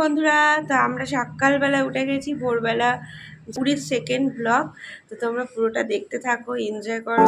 বন্ধুরা। তো আমরা সকালবেলা উঠে গেছি, ভোরবেলা পুরীর সেকেন্ড ব্লগ তো তোমরা পুরোটা দেখতে থাকো এনজয় করো।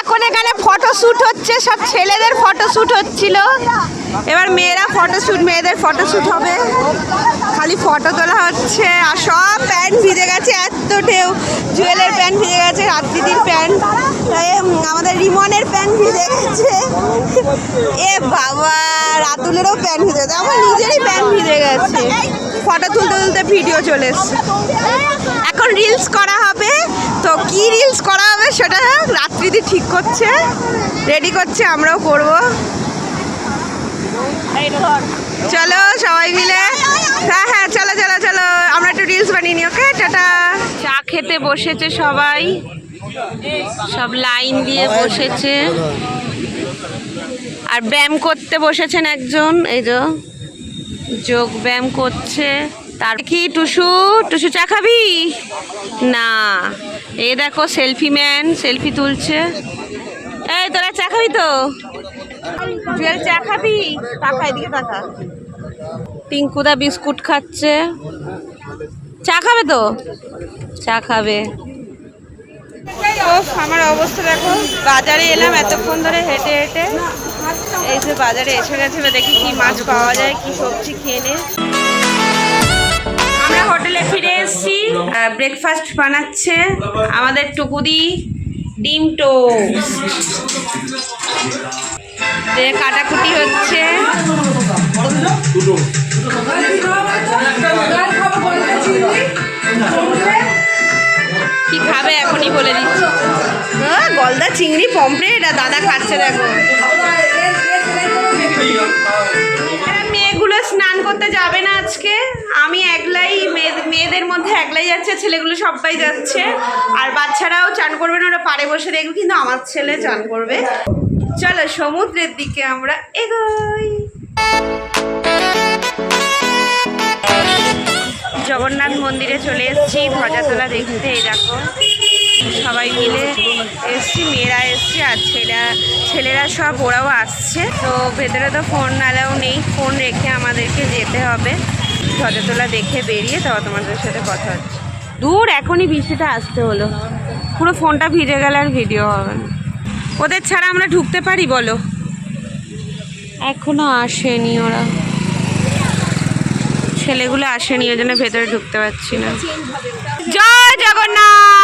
এখন এখানে ফটো শ্যুট হচ্ছে, সব ছেলেদের ফটো শ্যুট হচ্ছিল। এবার মেয়েরা ফটোশ্যুট, মেয়েদের ফটোশ্যুট হবে। খালি ফটো তোলা হচ্ছে আর সব প্যান্ট ভিজে গেছে, এত ঢেউ। জুয়েলের প্যান্ট ভিজে গেছে রাত্রিদির প্যান্ট। আমাদের রিমনের প্যান্ট ভিজে গেছে। এ বাবা, রাতুলেরও প্যান্ট ভিজে গেছে, আমার নিজেরই প্যান্ট ভিজে গেছে। ফটো তুলতে তুলতে ভিডিও চলে এসছে। এখন রিলস করা হবে। তো কি রিলস করা হবে সেটা রাত্রিদি ঠিক করছে। রেডি করছে, আমরাও করব। চলো সবাই মিলে। হ্যাঁ হ্যাঁ চলো চলো চলো। আমরা একটু রিলস বানিয়ে নিই ওকে টাটা। চা খেতে বসেছে সবাই। সব লাইন দিয়ে বসেছে। আর ব্যায়াম করতে বসেছেন একজন এই যে যোগ ব্যায়াম করছে। তার কি টুসু টুসু চা খাবি? না। এ দেখো সেলফি ম্যান সেলফি তুলছে। এই তোরা চা খাবি তো? জুয়েল চা খাবি? তাকা এদিকে তাকা। টিঙ্কুদা বিস্কুট খাচ্ছে। চা খাবে তো? চা খাবে। আমার অবস্থা দেখো। বাজারে এলাম এতক্ষণ ধরে হেঁটে হেঁটে। এই যে বাজারে এসে গেছে দেখি কি মাছ পাওয়া যায় কি সবজি খেয়ে নে। আমরা হোটেলে ফিরে এসেছি। ব্রেকফাস্ট বানাচ্ছে। আমাদের টুকুদি ডিম টোস্ট যে কাটাকুটি হচ্ছে। কি খাবে এখনই বলে দিচ্ছি। আহ, গলদা চিংড়ি পমফ্রেট আর দাদা খাচ্ছে দেখো। মেয়েগুলো স্নান করতে যাবে না আজকে। আমি একলাই মেয়েদের মধ্যে একলাই যাচ্ছে, ছেলেগুলো সবাই যাচ্ছে। আর বাচ্চারাও চান করবে না, ওরা পাড়ে বসে দেখবে, কিন্তু আমার ছেলে চান করবে। চলো সমুদ্রের দিকে আমরা এগোই। জগন্নাথ মন্দিরে চলে এসেছি, ধ্বজাতলা দেখতে, এই দেখো। সবাই মিলে এসছি, মেয়েরা এসছে, আর ছেলেরা ছেলেরা সব, ওরাও আসছে। তো ভেতরে তো ফোন আলাও নেই ফোন রেখে আমাদেরকে যেতে হবে। ধ্বজাতলা দেখে বেরিয়ে তারপর তোমাদের সাথে কথা হচ্ছে। দূর এখনই বৃষ্টিটা আসতে হলো। পুরো ফোনটা ভিজে গেলে আর ভিডিও হবে না। ওদের ছাড়া আমরা ঢুকতে পারি বলো? এখনও আসেনি ওরা। ছেলেগুলো আসেনি, ওই জন্য ভেতরে ঢুকতে পারছি না। জয় জগন্নাথ!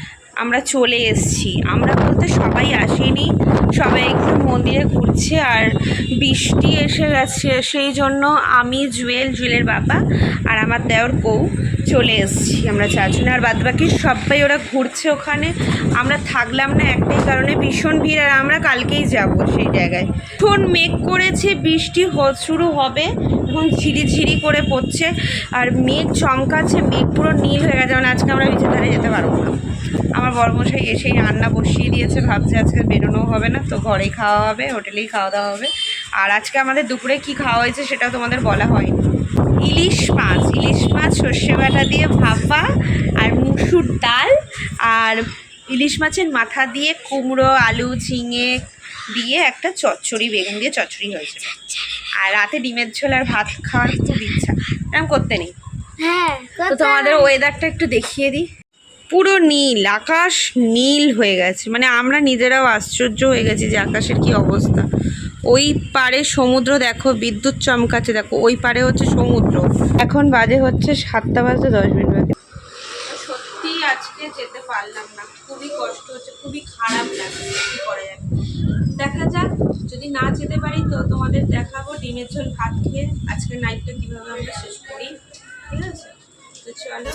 আমরা চলে এসেছি। আমরা বলতে সবাই আসেনি। সবাই একটু মন্দিরে ঘুরছে আর বৃষ্টি এসে গেছে। সেই জন্য আমি, জুয়েল, জুয়েলের বাবা আর আমার দেওর বউ চলে এসেছি। আমরা চারজনে আর বাদ বাকি সবাই ওরা ঘুরছে ওখানে। আমরা থাকলাম না একটাই কারণে। ভীষণ ভিড় আর আমরা কালকেই যাব সেই জায়গায়। এখন মেঘ করেছে, বৃষ্টি শুরু হবে। এবং ঝিরিঝিরি করে পড়ছে। আর মেঘ চমকাচ্ছে, মেঘ পুরো নীল হয়ে গেছে। মানে আজকে আমরা বিচে ধারে যেতে পারব না। আমার বড়মশাই এসেই রান্না বসিয়ে দিয়েছে ভাবছে আজকে বেরোনো হবে না তো ঘরেই খাওয়া হবে হোটেলেই খাওয়া দাওয়া হবে। আর আজকে আমাদের দুপুরে কি খাওয়া হয়েছে সেটাও তোমাদের বলা হয়নি। ইলিশ মাছ ইলিশ মাছ সর্ষে বাটা দিয়ে ভাপা আর মুসুর ডাল আর ইলিশ মাছের মাথা দিয়ে কুমড়ো আলু ঝিঙে দিয়ে একটা চচ্চড়ি বেগুন দিয়ে চচ্চড়ি হয়েছে। আর রাতে ডিমের ঝোল আর ভাত খাওয়ার খুব ইচ্ছা। এরকম করতে নেই। হ্যাঁ তো তোমাদের ওয়েদারটা একটু দেখিয়ে দিই। পুরো নীল, আকাশ নীল হয়ে গেছে। মানে আমরা নিজেরাও আশ্চর্য হয়ে গেছি যে আকাশের কি অবস্থা। ওই পারে সমুদ্র দেখো, বিদ্যুৎ চমকাচ্ছে, দেখো, ওই পারে হচ্ছে সমুদ্র। এখন বাজে হচ্ছে সাতটা বাজে দশ মিনিট বাজে সত্যি আজকে যেতে পারলাম না। খুবই কষ্ট হচ্ছে, খুবই খারাপ লাগছে দেখা যাক, যদি না যেতে পারি তো তোমাদের দেখাবো। ডিমের ঝোল ভাত খেয়ে আজকে নাইটটা কীভাবে আমরা শেষ করি। ঠিক আছে? the channel.